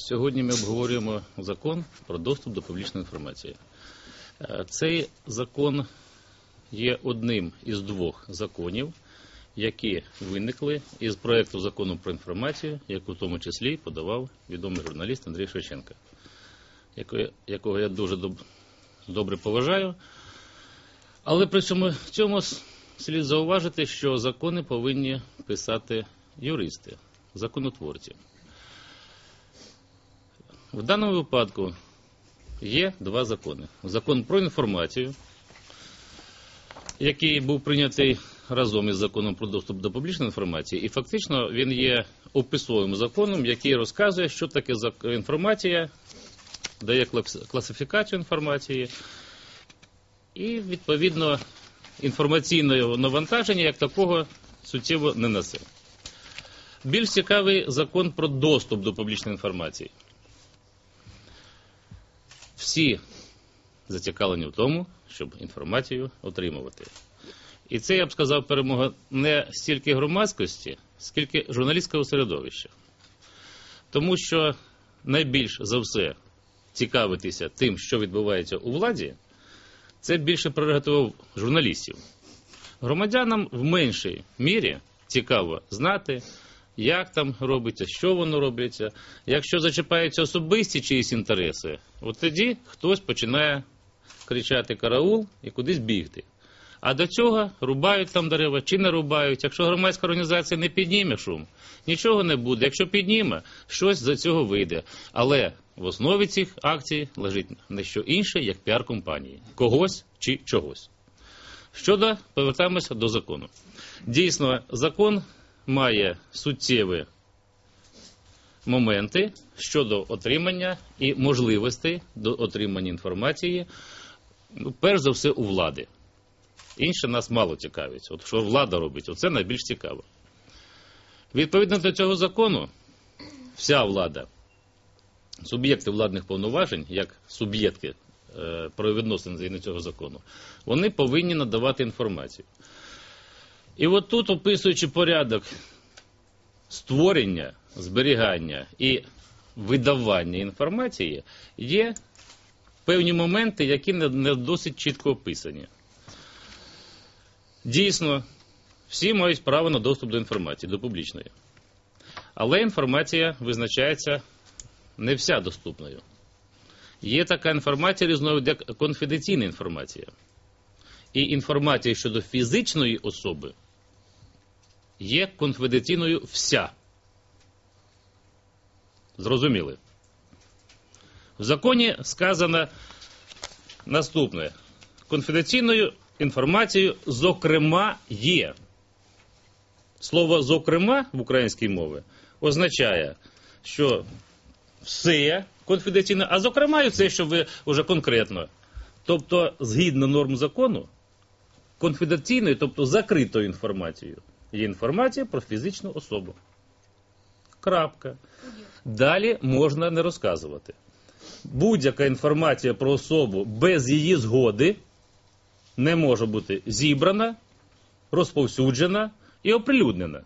Сьогодні ми обговорюємо закон про доступ до публічної інформації. Е, Цей закон є одним із двох законів, які виникли із проекту закону про інформацію, яку в тому числі подавав відомий журналіст Андрій Шевченко, якого- я дуже добре поважаю. Але при цьому, цьому слід зауважити, що закони повинні писати юристи, законотворці. В даному випадку є два закони. Закон про інформацію, який був прийнятий разом із законом про доступ до публічної інформації, і фактично він є описовим законом, який розказує, що таке інформація, дає класифікацію інформації, і відповідно інформаційне навантаження як такого суттєво не несе. Більш цікавий закон про доступ до публічної інформації. Всі зацікавлені в тому, щоб інформацію отримувати. І це, я б сказав, перемога не стільки громадськості, скільки журналістського середовища. Тому що найбільш за все цікавитися тим, що відбувається у владі, це більше прерогатива журналістів. Громадянам в меншій мірі цікаво знати, як там робиться, що воно робиться. Якщо зачіпаються особисті чиїсь інтереси, от тоді хтось починає кричати караул і кудись бігти. А до цього рубають там дерева чи не рубають. Якщо громадська організація не підніме шум, нічого не буде. Якщо підніме, щось за цього вийде. Але в основі цих акцій лежить не що інше, як піар компанії когось чи чогось. Щодо повертаємося до закону. Дійсно, закон має суттєві моменти щодо отримання і можливостей до отримання інформації, ну, перш за все, у влади. Інше нас мало цікавить. От що влада робить, оце найбільш цікаво. Відповідно до цього закону, вся влада, суб'єкти владних повноважень, як суб'єкти е, правовідносин згідно цього закону, вони повинні надавати інформацію. І от тут, описуючи порядок створення, зберігання і видавання інформації, є певні моменти, які не, досить чітко описані. Дійсно, всі мають право на доступ до інформації, до публічної. Але інформація визначається не вся доступною. Є така інформація різновид, як конфіденційна інформація. І інформація щодо фізичної особи є конфіденційною вся. Зрозуміли? В законі сказано наступне: конфіденційною інформацією, зокрема, є. Слово зокрема в українській мові означає, що все конфіденційне, а зокрема, і це, що ви вже конкретно. Тобто, згідно норм закону, конфіденційною, тобто закритою інформацією, є інформація про фізичну особу. Крапка. Далі можна не розказувати. Будь-яка інформація про особу без її згоди не може бути зібрана, розповсюджена і оприлюднена.